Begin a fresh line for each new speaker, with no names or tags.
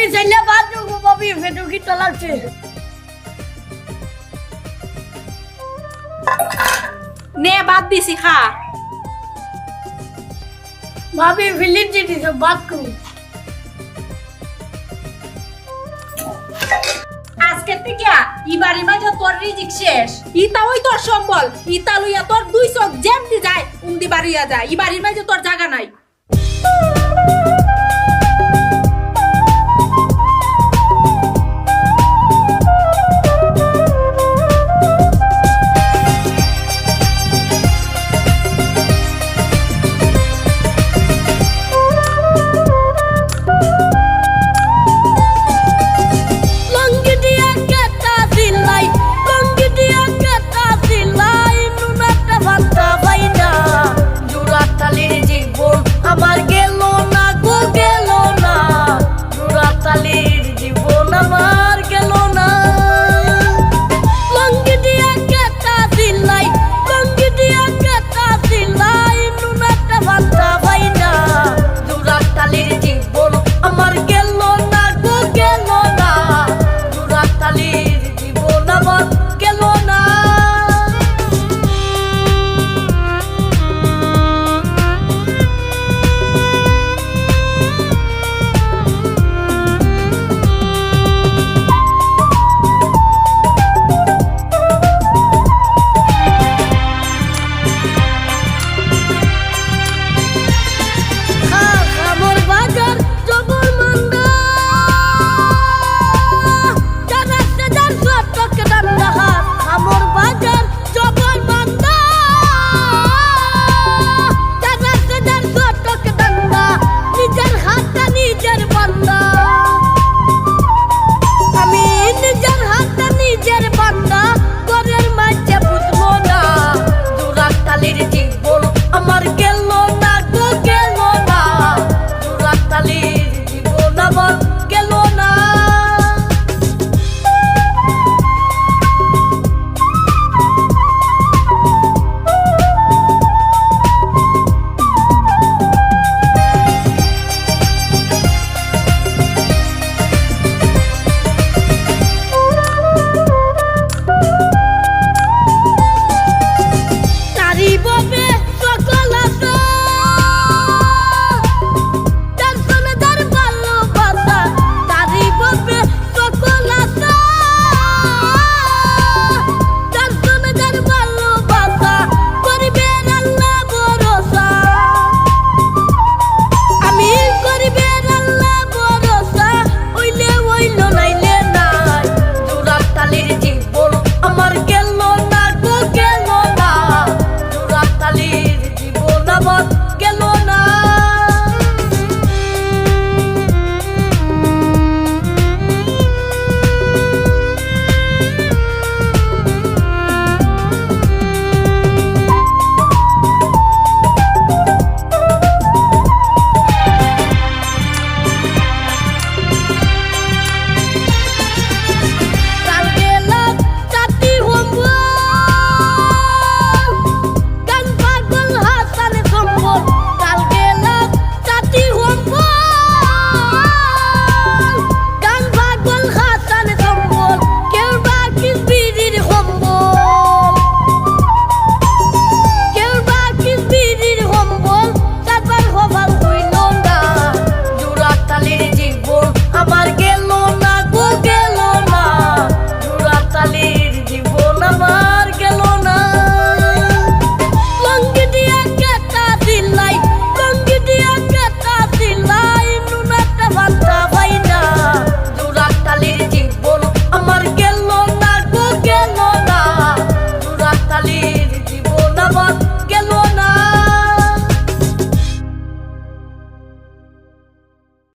ভাবি চাইলে বাদ দেবো ভাবি ফেটু কি লাগছে
নে, বাদ দিছি, খা।
ভাবি, ফিলিপ জিনিস বাদ করুন।
আজকে থেকে ইবারি মাঝে তোর রিজিক শেষ। ইতা ওই তোর সম্বল, ইতা লইয়া তোর দুই চোখ যেমনি যায় উমদি বাড়িয়া যায়। ইবারির মাঝে তোর জায়গা নাই।